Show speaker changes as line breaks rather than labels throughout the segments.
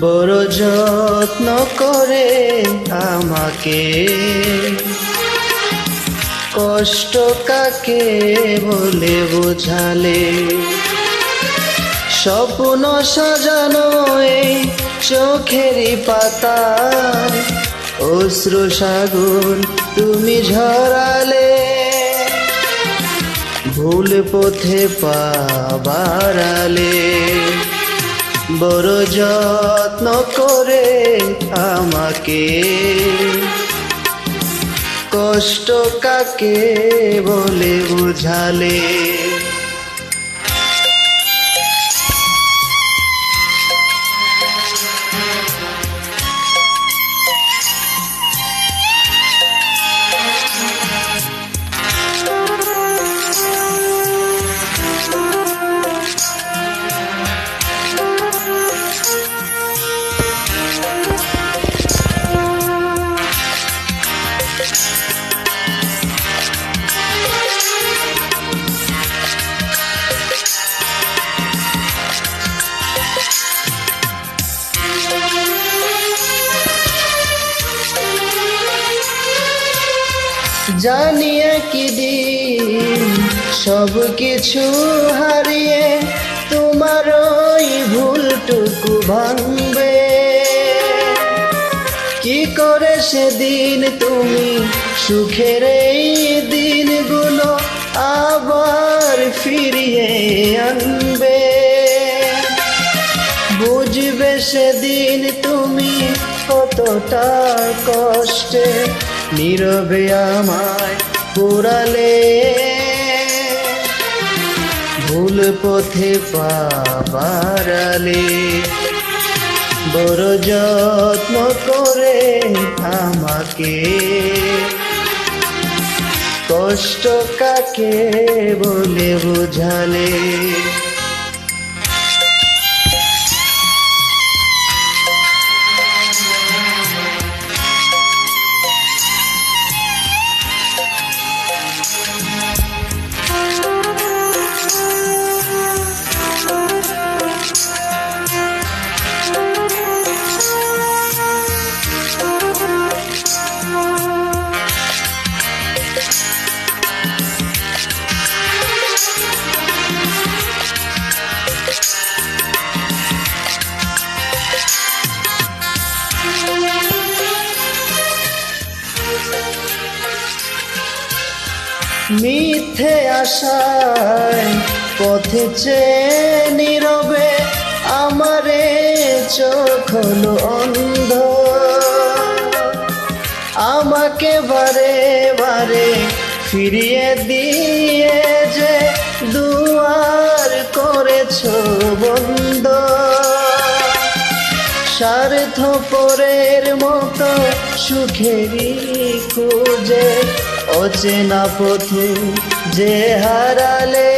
বড় যত্ন করে আমাকে। কষ্ট কাকে বলে বোঝালে? স্বপ্ন সাজানো এই চোখেরই পাতায় অশ্রু সাগর তুমি ঝরালে। ভুল পথে পাবারালে বড় যত্ন করে আমাকে। কষ্ট কাকে বলে বুঝালে? জানিয়ে কি দিন? সব কিছু হারিয়ে তোমার ওই ভুলটুকু ভাঙবে। কি করে সেদিন তুমি সুখের এই দিনগুলো আবার ফিরিয়ে আনবে? বুঝবে সেদিন তুমি কতটা কষ্টে নীরবে আমায় পুরালে। ভুল পথে পাবারালে বড় যত্ন করে আমাকে। কষ্ট কাকে বলে বুঝালে? মিথ্যে আশায় পথে চেয়ে নীরবে আমারে চোখ হলো অন্ধ। আমাকে বারে বারে ফিরিয়ে দিয়ে যে দুয়ার করেছ বন্ধ। স্বার্থ পরের মতো সুখেরই খুঁজে অচেনা পথে যে হারালে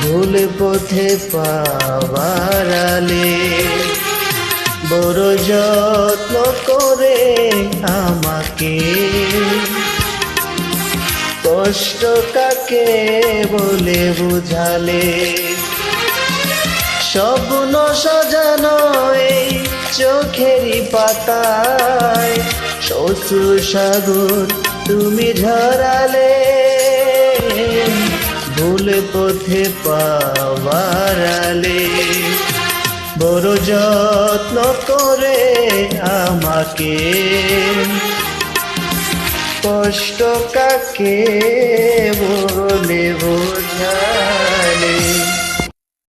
ভুল পথে পাবারালে বড় যত্ন করে আমাকে কষ্ট কাকে বলে বুঝালে? স্বপ্ন সাজানো এই চোখেরই পাতায় শ্বশুর সাগর তুমি ঝরালে ভুল পথে পাওয়ারালে বড় যত্ন করে আমাকে। কষ্ট কাকে বলে বোঝালে?